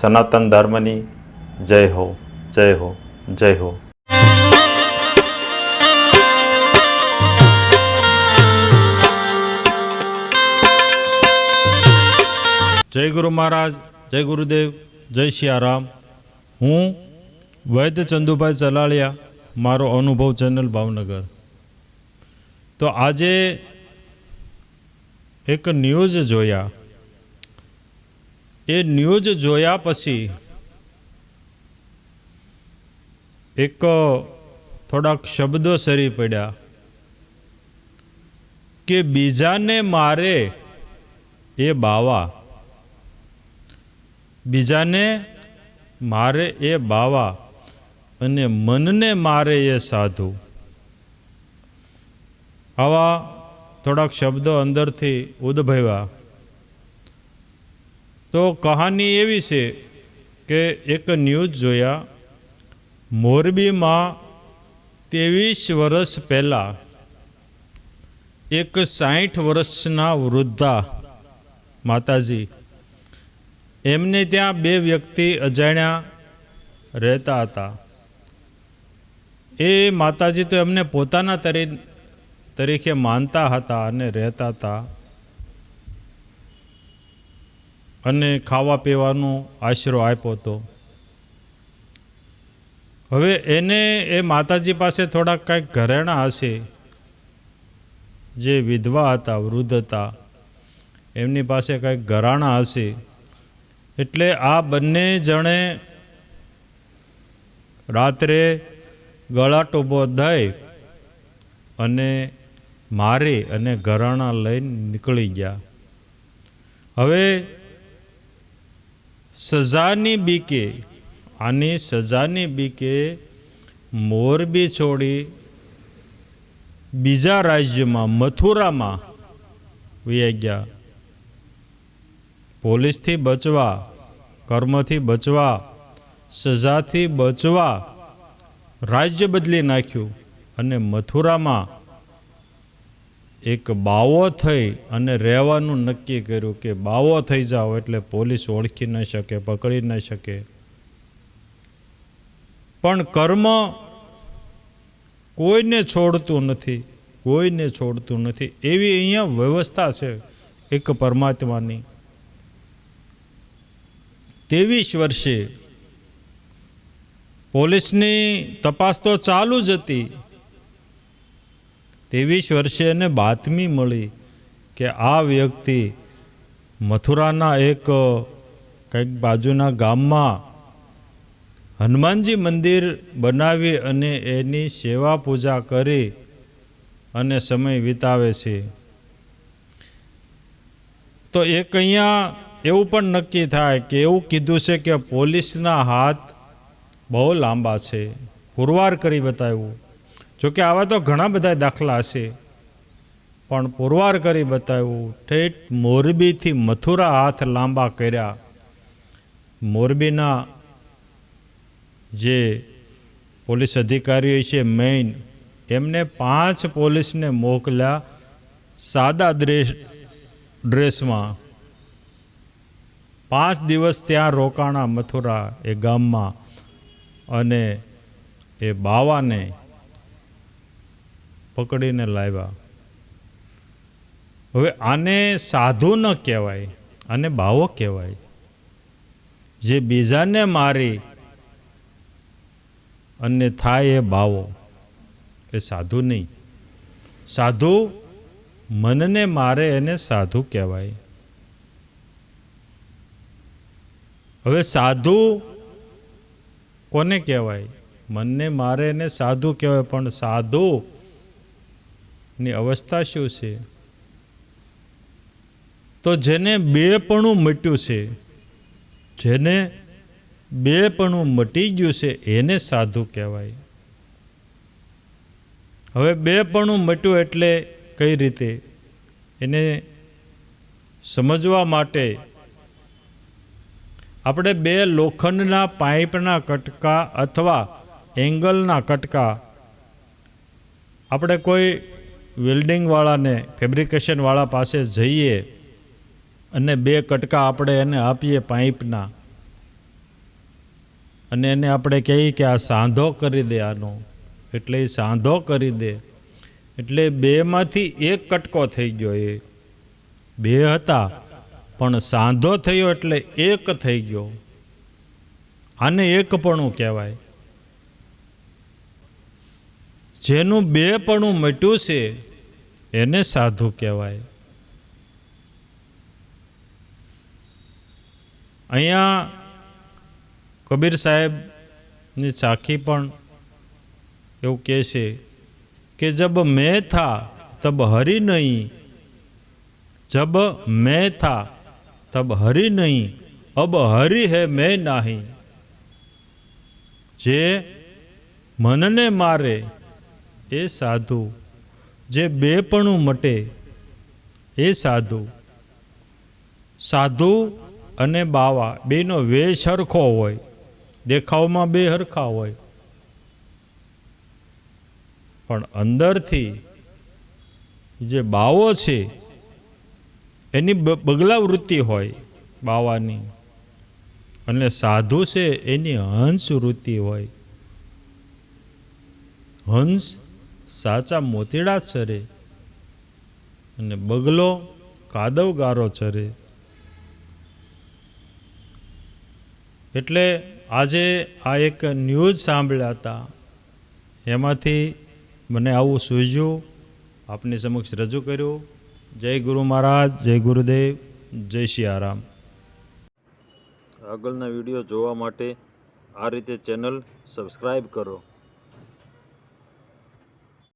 સનાતન ધર્મની જય હો જય હો જય હો. જય ગુરુ મહારાજ, જય ગુરુદેવ, જય સિયારામ હું વૈદ્ય ચંદુભાઈ ચલાળિયા, મારો અનુભવ ચેનલ ભાવનગર. તો આજે એક ન્યૂઝ જોયા. એ ન્યૂઝ જોયા પછી એક થોડાક શબ્દો સરી પડ્યા કે બીજાને મારે એ બાવા. બીજાને મારે એ બાવા અને મનને મારે એ સાધુ. આવા થોડાક શબ્દો અંદરથી ઉદ્ભવ્યા. તો કહાની એવી છે કે એક ન્યૂઝ જોયા, મોરબીમાં ત્રેવીસ વર્ષ પહેલાં એક સાઠ વર્ષના વૃદ્ધા માતાજી, એમને ત્યાં બે વ્યક્તિ અજાણ્યા રહેતા હતા. એ માતાજી તો એમને પોતાના તરી, તરીકે માનતા હતા અને રહેતા હતા. અને ખાવા પીવાનો આશરો આપ્યો હતો. હવે એને એ માતાજી પાસે થોડાક કાંઈક ઘરેણાં હશે. જે વિધવા હતા, વૃદ્ધ હતા, એમની પાસે કાંઈક ઘરાણા હશે. એટલે આ બંને જણે રાત્રે ગળાટોબો દઈ અને મારી અને ઘરાણા લઈને નીકળી ગયા. હવે સજાની બીકે આની સજાની બીકે મોરબી છોડી બીજા રાજ્યમાં મથુરામાં વહી ગયા. પોલીસથી બચવા, કર્મથી બચવા, સજાથી બચવા રાજ્ય બદલી નાખ્યું અને મથુરામાં એક બાવો થઈ અને રહેવાનું નક્કી કર્યું કે બાવો થઈ જાઓ એટલે પોલીસ ઓળખી ન શકે, પકડી ન શકે. પણ કર્મ કોઈને છોડતું નથી, કોઈને છોડતું નથી. એવી અહીંયા વ્યવસ્થા છે એક પરમાત્માની. ત્રેવીસ વર્ષે પોલીસની તપાસ તો ચાલુ જ હતી. ત્રેવીસ વર્ષે એને બાતમી મળી કે આ વ્યક્તિ મથુરાના એક કંઈક બાજુના ગામમાં હનુમાનજી મંદિર બનાવી અને એની સેવા પૂજા કરી અને સમય વિતાવે છે. તો એક અહીંયા એવું પણ નક્કી થાય કે એવું કીધું છે કે પોલીસના હાથ બહુ લાંબા છે. પુરવાર કરી બતાવ્યું. જોકે આવા તો ઘણા બધા દાખલા છે પણ પુરવાર કરી બતાવ્યું, ઠેઠ મોરબીથી મથુરા હાથ લાંબા કર્યા. મોરબીના જે પોલીસ અધિકારીઓ છે મેઇન, એમને પાંચ પોલીસને મોકલ્યા સાદા ડ્રેસ, ડ્રેસમાં. પાંચ દિવસ ત્યાં રોકાણા મથુરા એ ગામમાં અને એ બાવાને પકડીને લાવ્યા. હવે આને સાધુ ન કહેવાય, આને બાવો કહેવાય. જે બીજાને મારી અને થાય એ બાવો એ સાધુ નહીં. સાધુ મનને મારે એને સાધુ કહેવાય. હવે સાધુ કોને કહેવાય? મનને મારે એને સાધુ કહેવાય, પણ સાધુ ની અવસ્થા શું છે? તો જેને બેપણું મટ્યું છે, જેને બેપણું મટી ગયું છે, એને સાધુ કહેવાય. હવે બેપણું મટ્યું એટલે કઈ રીતે? એને સમજવા માટે આપણે બે લોખંડના પાઇપના કટકા અથવા એંગલના કટકા આપણે કોઈ વેલ્ડિંગવાળાને, ફેબ્રિકેશનવાળા પાસે જઈએ અને બે કટકા આપણે એને આપીએ પાઇપના. અને એને આપણે કહીએ કે આ સાંધો કરી દે આનો. એટલે એ સાંધો કરી દે. એટલે બેમાંથી એક કટકો થઈ ગયો એ. બે હતા, પણ સાંધો થયો એટલે એક થઈ ગયો. આને એકપણું કહેવાય. જેનું બેપણું મટ્યું છે એને સાધુ કહેવાય. અહીંયા કબીર સાહેબની સાખી પણ એવું કહે છે કે જબ મેં થા, તબ હરી નહીં. જબ મેં થા, તબ હરી નહીં. અબ હરી હે મેં નહીં. જે મનને મારે એ સાધુ જે બેપણું મટે એ સાધુ. સાધુ અને બાવા બેનો વેશ હરખો હોય, દેખાવમાં બે હરખા હોય. પણ અંદરથી જે બાવો છે, એની બગલા વૃત્તિ હોય બાવાની. અને સાધુ છે, એની હંસ વૃત્તિ હોય. હંસ સાચા મોતીડા ચરે અને બગલો કાદવ ગારો ચરે. એટલે આજે આ એક ન્યૂઝ સાંભળ્યા હતા. એમાંથી મને આવું સૂઝ્યું, આપની સમક્ષ રજૂ કર્યું. જય ગુરુ મહારાજ, જય ગુરુદેવ, જય સિયારામ આગળના વીડિયો જોવા માટે આ રીતે ચેનલ સબસ્ક્રાઈબ કરો.